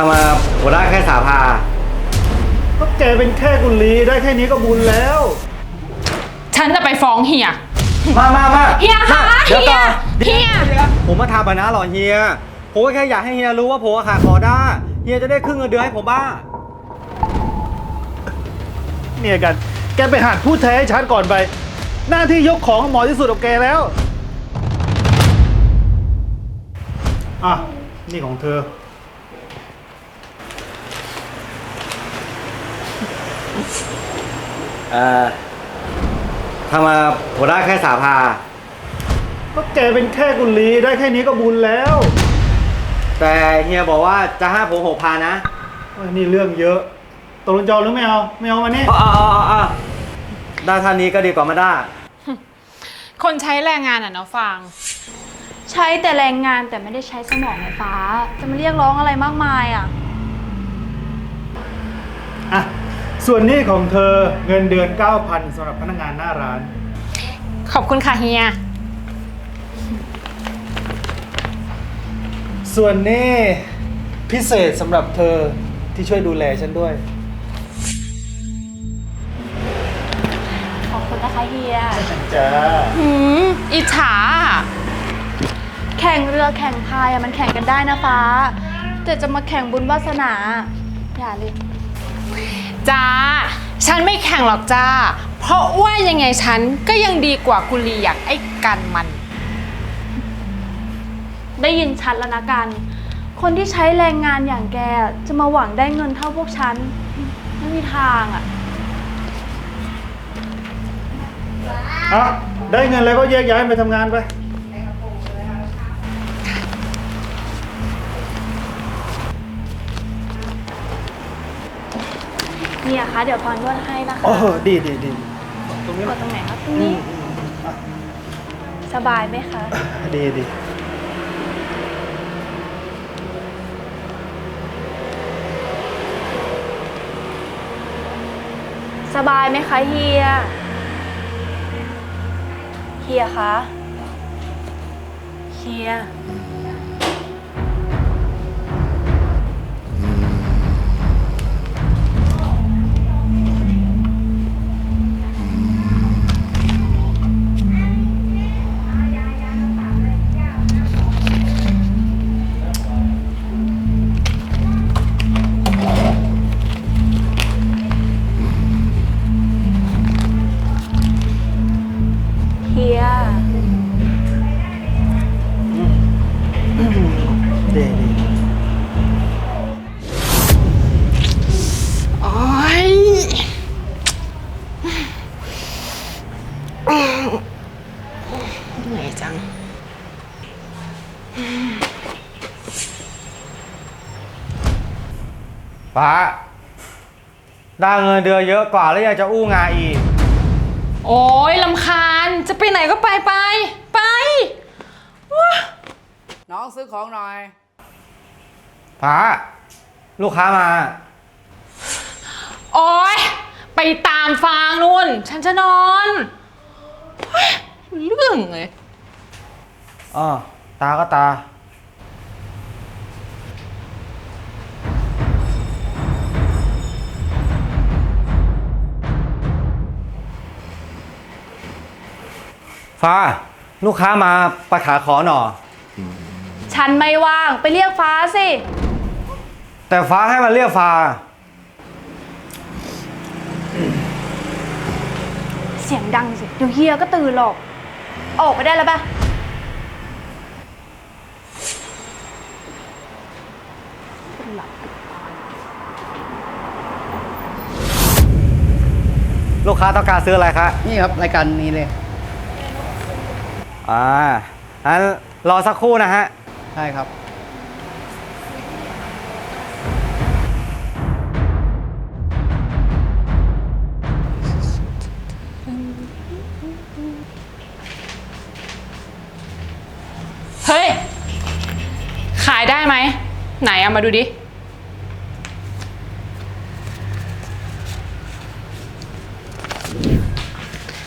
ทำมาผมได้แค่สาพาก็แกเป็นแค่กุลีได้แค่นี้ก็บุญแล้ว ฉันจะไปฟ้องเฮีย มามามาเฮียคะมาเดี๋ยวก่อนเฮียดี๋วดี๋วผมมาทำไปนะหรอเฮีย ผมก็แค่อยากให้เฮียรู้ว่าผมขาดคอได้ เฮียจะได้ครึ่งเงินเดือนให้ผมบ้าง เนี่ยกัน แกไปหัดพูดแท้ให้ชัดก่อนไป หน้าที่ยกของเหมาะที่สุดกับแกแล้ว อะ นี่ของเธอ เอ่อทำมาผมได้แค่สาพาก็แกเป็นแค่กุลีได้แค่นี้ก็บุญแล้วแต่เฮียบอกว่าจะให้ผมหกพันนะโอ้ยนี่เรื่องเยอะตกลงจะเอาหรือไม่เอาไม่เอามานี่อ๋ออ๋ออ๋ออ๋อได้เท่านี้ก็ดีกว่าไม่ได้ คนใช้แรงงานอะเนาะฟาง ใช้แต่แรงงานแต่ไม่ได้ใช้สมองไฟฟ้า จะมาเรียกร้องอะไรมากมายอะ อะ ส่วนนี้ของเธอเงินเดือน 9,000สำหรับพนักงานหน้าร้าน ขอบคุณค่ะเฮีย ส่วนนี้พิเศษสำหรับเธอที่ช่วยดูแลฉันด้วย ขอบคุณนะคะเฮีย จ้าหืมอิจฉาอะแข่งเรือแข่งพายอะมันแข่งกันได้นะฟ้า แต่จะมาแข่งบุญวาสนา อย่าเลย จ้า ฉันไม่แข่งหรอกจ้า เพราะว่ายังไงฉันก็ยังดีกว่ากุลีอยากไอ้กันมัน ได้ยินชัดแล้วนะกัน คนที่ใช้แรงงานอย่างแกจะมาหวังได้เงินเท่าพวกฉัน ไม่มีทางอะ อะได้เงินแล้วก็แยกย้ายไปทำงานไป เฮียคะเดี๋ยวพรนวดให้นะคะโอ้ดีดีดีตรงนี้กมาดตรงไหนคะตรงนี้ สบายไหมคะ ดีดีสบายไหมคะเฮีย เฮียคะ เฮีย ได้เงินเดือนเยอะกว่าแล้วยังจะอู้งานอีก โอ้ยลำคาญ จะไปไหนก็ไปไป ไปน้องซื้อของหน่อยป้า ลูกค้ามา โอ้ยไปตามฟางนู่น ฉันจะนอนเฮ้ยเรื่องเลยอ๋อตาก็ตา ฟ้า ลูกค้ามาประขาขอหน่อ ฉันไม่ว่างไปเรียกฟ้าสิ แต่ฟ้าให้มาเรียกฟ้า เสียงดังสิ เดี๋ยวเฮียก็ตื่นหรอก ออกไปได้แล้วปะลูกค้าต้องการซื้ออะไรคะนี่ครับ รายการนี้เลย อ่าอันรอสักครู่นะฮะ ใช่ครับ เฮ้ย ขายได้ไหม ไหนเอามาดูดิ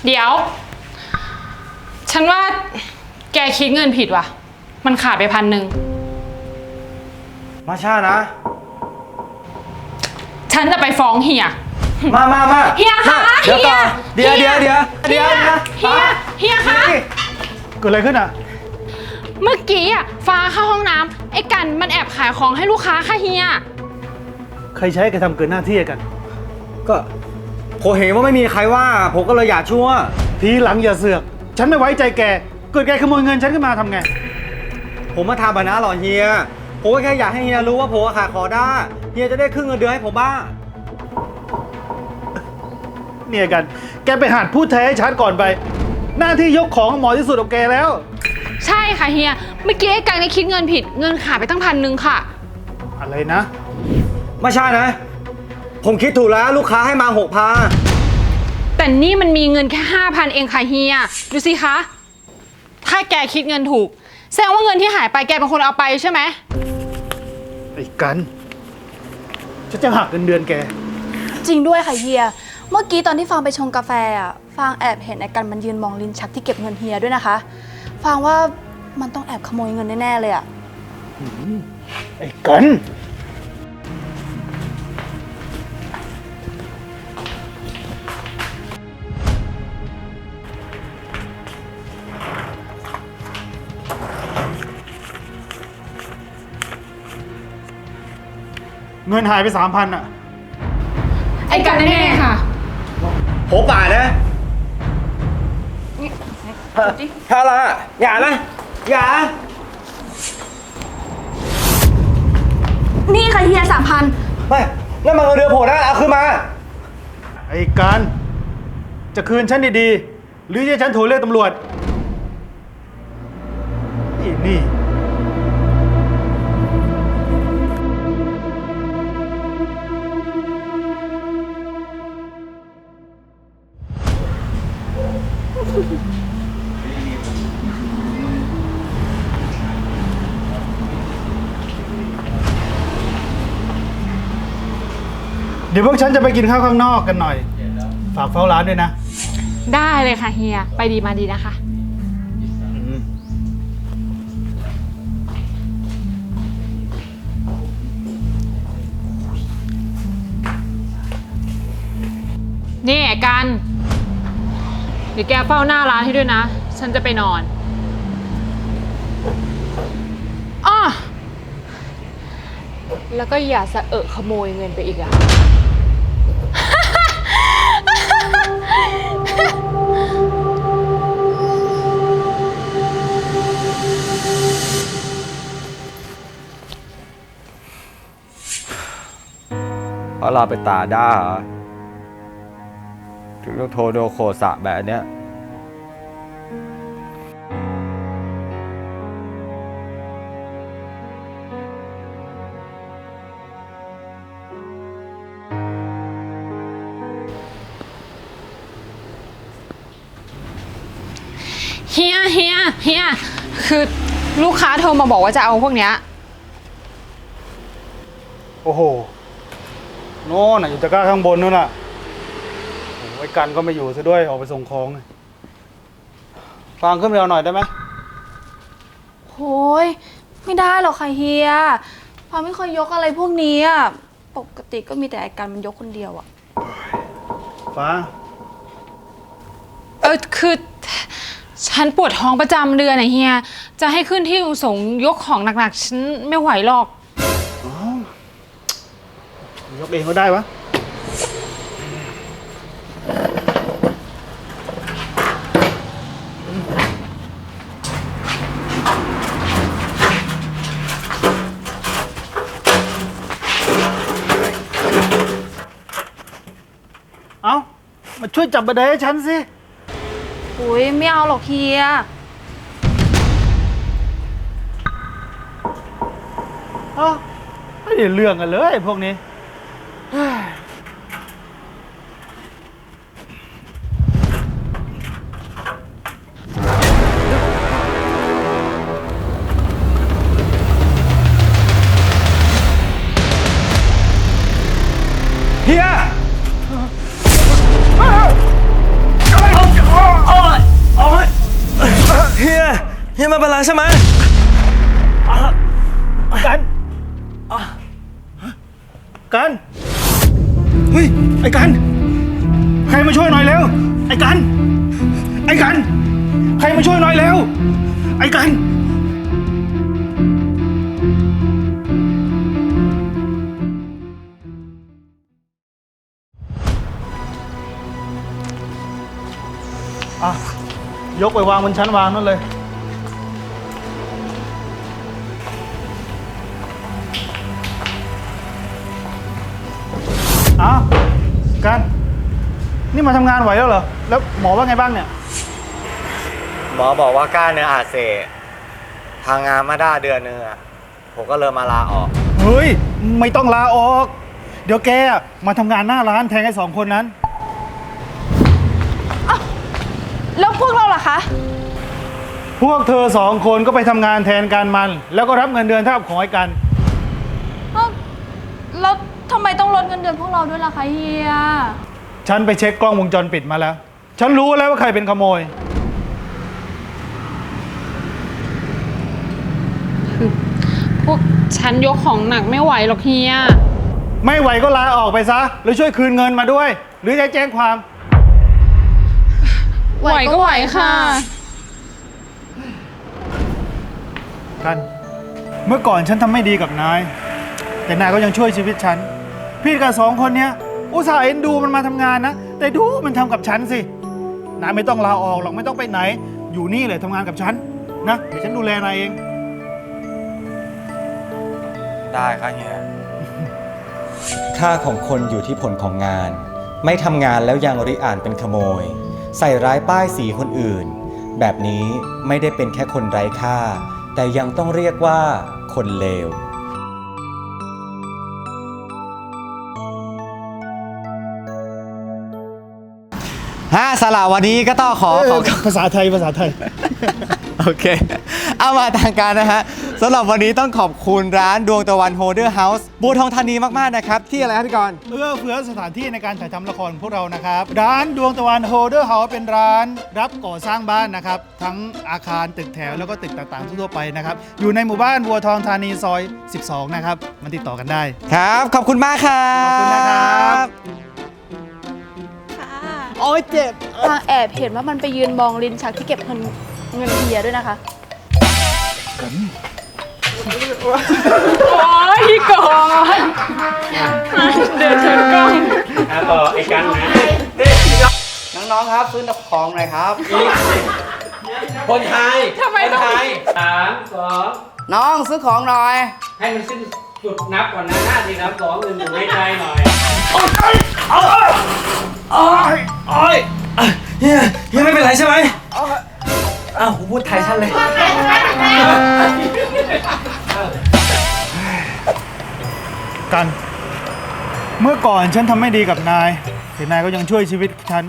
เดี๋ยว ฉันว่าแกคิดเงินผิดว่ะ มันขาดไปพันหนึ่ง มาชานะ ฉันจะไปฟ้องเฮีย มามามาเฮียคะมาเดี๋ยวก่อนเฮีเดี๋ยวยเดี๋ยวเดี๋ยวเฮีเดี๋ยวยนะเฮียเฮียคะ นี่เกิดอะไรขึ้นอะ เมื่อกี้อะฟ้าเข้าห้องน้ำไอ้กันมันแอบขายของให้ลูกค้าค่ะเฮีย ใครใช้แกทำเกินหน้าที่กัน ก็ผมเห็นว่าไม่มีใครว่า ผมก็เลยอยากช่วยทีหลังอย่าเสือก ฉันไม่ไว้ใจแก เกิดแกขโมยเงินฉันขึ้นมาทำไง ผมมาทำแบบนั้นหรอเฮีย ผมก็แค่อยากให้เฮียรู้ว่าผมขาดคอได้เฮียจะได้ครึ่งเงินเดือนให้ผมบ้าง เนี่ยกัน แกไปหัดพูดแท้ให้ชัดก่อนไป หน้าที่ยกของเหมอที่สุดของแกแล้ว ใช่ค่ะเฮีย เมื่อกี้ไอ้กันเนี่ยคิดเงินผิด เงินขาดไปตั้งพันหนึ่งค่ะ อะไรนะ ไม่ใช่นะ ผมคิดถูกแล้วลูกค้าให้มาหกพัน แต่นี่มันมีเงินแค่ห้าพันเองค่ะเฮีย ดูสิคะ ถ้าแกคิดเงินถูก แสดงว่าเงินที่หายไปแกเป็นคนเอาไปใช่ไหม ไอ้กันฉันจะหักเงินเดือนแก จริงด้วยค่ะเฮีย เมื่อกี้ตอนที่ฟางไปชงกาแฟอะ ฟางแอบเห็นไอ้กันมันยืนมองลิ้นชักที่เก็บเงินเฮียด้วยนะคะ ฟางว่ามันต้องแอบขโมยเงินแน่ๆเลยอะ ไอ้กัน เงินหายไปสามพันอะ ไอ้กันแน่ๆค่ะ ผมป่านะถ้าละอย่านะ อย่า นี่ค่ะเฮียสามพันไม่นั่นมันเงินเดือนผมนะ เอาคืนมา ไอ้การจะคืนฉันดีๆ หรือจะฉันโทรเรียกตำรวจ เดี๋ยวพวกฉันจะไปกินข้าวข้างนอกกันหน่อย ฝากเฝ้าร้านด้วยนะ ได้เลยค่ะเฮีย ไปดีมาดีนะคะ นี่ไอ้กัน เดี๋ยวแกเฝ้าหน้าร้านให้ด้วยนะ ฉันจะไปนอนอ้อแล้วก็อย่าสะเอะขโมยเงินไปอีกอะ เพราะเราไปตาด้าเหรอ ถึงต้องโทรโดโคสะแบบเนี้ยเฮียเฮียเฮียคือลูกค้าโทรมาบอกว่าจะเอาพวกเนี้ย โอ้โห โน่นน่ะอยู่ตะกร้าข้างบนนู่นน่ะ โอ้ยกันก็ไม่อยู่ซะด้วยออกไปส่งของฟางขึ้นไปเอาหน่อยได้ไหมโอ้ยไม่ได้หรอกค่ะเฮียฟางไม่เคยยกอะไรพวกนี้อะปกติก็มีแต่ไอ้กันมันยกคนเดียวอะฟางเออคือฉันปวดท้องประจำเดือนอะเฮีย จะให้ขึ้นที่สูงยกของหนักๆ ฉันไม่ไหวหรอกยกเองก็ได้วะ เอา มาช่วยจับบันไดให้ฉันสิโอ้ยไม่เอาหรอกเฮีย เอ้าไม่ได้เรื่องกันเลยพวกนี้เใช่ไหมกันกันเฮ้ยไอ้กัน ใครมาช่วยหน่อยเร็วไอ้กัน ไอ้กัน ใครมาช่วยหน่อยเร็วไอ้กันอะยกไปวางบนชั้นวางนั่นเลย นี่มาทำงานไหวแล้วเหรอ แล้วหมอว่าไงบ้างเนี่ย หมอบอกว่ากล้าเนื้ออาเซทางงานมาได้เดือนนึงอะผมก็เลยมาลาออก เฮ้ย ไม่ต้องลาออก เดี๋ยวแกอะมาทำงานหน้าร้านแทนไอ้สองคนนั้น แล้วพวกเราล่ะคะ พวกเธอสองคนก็ไปทำงานแทนการมัน แล้วก็รับเงินเดือนเท่ากับของไอ้กันแล้วทำไมต้องลดเงินเดือนพวกเราด้วยล่ะคะเฮีย ฉันไปเช็คกล้องวงจรปิดมาแล้ว ฉันรู้แล้วว่าใครเป็นขโมย พวกฉันยกของหนักไม่ไหวหรอกเฮีย ไม่ไหวก็ลาออกไปซะ หรือช่วยคืนเงินมาด้วย หรือจะแจ้งความ ไหวก็ไหวค่ะ กัน เมื่อก่อนฉันทำไม่ดีกับนาย แต่นายก็ยังช่วยชีวิตฉัน พี่กับสองคนเนี้ย อุตส่าห์เอ็นดูมันมาทำงานนะ แต่ดูมันทำกับฉันสินายไม่ต้องลาออกหรอกไม่ต้องไปไหน อยู่นี่เลยทำงานกับฉันนะเดี๋ยวฉันดูแลนายเอง ได้ครับเฮียค่าของคนอยู่ที่ผลของงาน ไม่ทำงานแล้วยังริอ่านเป็นขโมย ใส่ร้ายป้ายสีคนอื่น แบบนี้ไม่ได้เป็นแค่คนไร้ค่า แต่ยังต้องเรียกว่าคนเลว สละวันนี้ก็ต้องขอขอ ภาษาไทยภาษาไทย โอเค เอามาทางการนะฮะสำหรับวันนี้ต้องขอบคุณร้านดวงตะวันโฮเดอร์เฮาส์บัวทองธานีมาก ๆ นะครับ ที่อะไรครับพี่กรณ์ เอื้อเฟื้อสถานที่ในการถ่ายทำละครพวกเรานะครับ ร้านดวงตะวันโฮเดอร์เฮาส์เป็นร้านรับก่อสร้างบ้านนะครับ ทั้งอาคารตึกแถวแล้วก็ตึกต่างๆทั่วๆไปนะครับ อยู่ในหมู่บ้านบัวทองธานีซอย 12 นะครับมาติดต่อกันได้ ครับ ขอบคุณมากครับ ขอบคุณนะครับค่ะ โอ้ยเจ็บฟางแอบเห็นว่ามันไปยืนมองลิ้นชักที่เก็บเงินเงินเฮียด้วยนะคะ โอ้ยพี่กอนเดี๋ยวฉันกล้องน้องๆครับ ซื้อของหน่อยครับ คนไทยทำไมต้องสามสองน้องซื้อของหน่อย ให้มันสิ้น จุดนับก่อนนะห้าสี่สามสองหนึ่งอยู่ในใจหน่อยเฮียเฮียไม่เป็นไรใช่ไหมอ้าวผมพูดไทยชัดเลย กัน เมื่อก่อนฉันทำไม่ดีกับนาย แต่นายก็ยังช่วยชีวิตฉัน